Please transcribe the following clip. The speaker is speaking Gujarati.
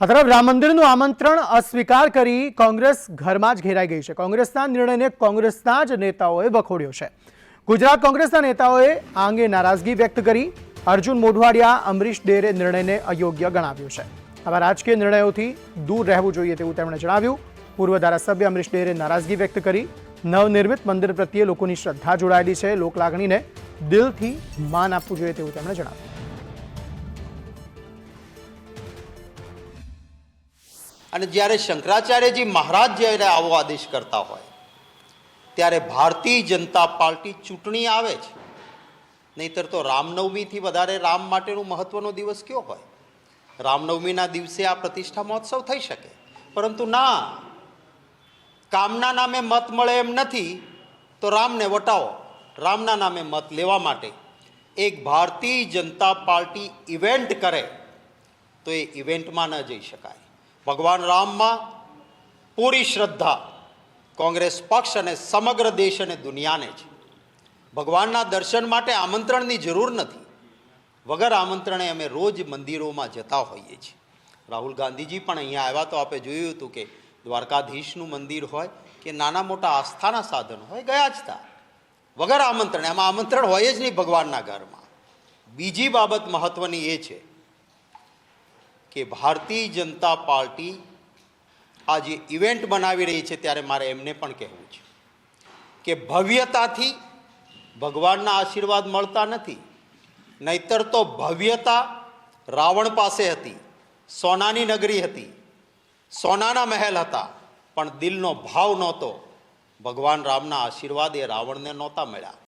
આ તરફ રામ મંદિરનું આમંત્રણ અસ્વીકાર કરી કોંગ્રેસ ઘરમાં જ ઘેરાઈ ગઈ છે. કોંગ્રેસના નિર્ણયને કોંગ્રેસના જ નેતાઓએ વખોડ્યો છે. ગુજરાત કોંગ્રેસના નેતાઓએ આ અંગે નારાજગી વ્યક્ત કરી. અર્જુન મોઢવાડિયા અમરીશ ડેરે નિર્ણયને અયોગ્ય ગણાવ્યો છે. આવા રાજકીય નિર્ણયોથી દૂર રહેવું જોઈએ તેવું તેમણે જણાવ્યું. પૂર્વ ધારાસભ્ય અમરીશ ડેરે નારાજગી વ્યક્ત કરી. નવનિર્મિત મંદિર પ્રત્યે લોકોની શ્રદ્ધા જોડાયેલી છે. લોકલાગણીને દિલથી માન આપવું જોઈએ તેવું તેમણે જણાવ્યું. અને જ્યારે શંકરાચાર્યજી મહારાજ જ્યારે આવો આદેશ કરતા હોય, ત્યારે ભારતીય જનતા પાર્ટી ચૂંટણી આવે છે. નહીતર તો રામનવમીથી વધારે રામ માટેનું મહત્વનો દિવસ કયો હોય? રામનવમીના દિવસે આ પ્રતિષ્ઠા મહોત્સવ થઈ શકે. પરંતુ ના, કામના નામે મત મળે એમ નથી, તો રામને વટાવો. રામના નામે મત લેવા માટે એક ભારતીય જનતા પાર્ટી ઇવેન્ટ કરે, તો એ ઇવેન્ટમાં ન જઈ શકાય. ભગવાન રામમાં પૂરી શ્રદ્ધા કોંગ્રેસ પક્ષ અને સમગ્ર દેશ અને દુનિયાને છે. ભગવાનના દર્શન માટે આમંત્રણની જરૂર નથી. વગર આમંત્રણે અમે રોજ મંદિરોમાં જતા હોઈએ છીએ. રાહુલ ગાંધીજી પણ અહીંયા આવ્યા તો આપણે જોયું હતું કે દ્વારકાધીશનું મંદિર હોય કે નાના મોટા આસ્થાના સાધનો હોય, ગયા જ હતા વગર આમંત્રણ, એમાં આમંત્રણ હોય જ નહીં ભગવાનના ઘરમાં. બીજી બાબત મહત્ત્વની એ છે કે ભારતીય જનતા પાર્ટી આ જે ઇવેન્ટ બનાવી રહી છે ત્યારે મારે એમને પણ કહેવું છે કે ભવ્યતાથી ભગવાનના આશીર્વાદ મળતા નથી, નહીતર તો ભવ્યતા રાવણ પાસે હતી, સોનાની નગરી હતી, સોનાના મહેલ હતા, પણ દિલનો ભાવ નહોતો. ભગવાન રામના આશીર્વાદ એ રાવણને નહોતા મળ્યા.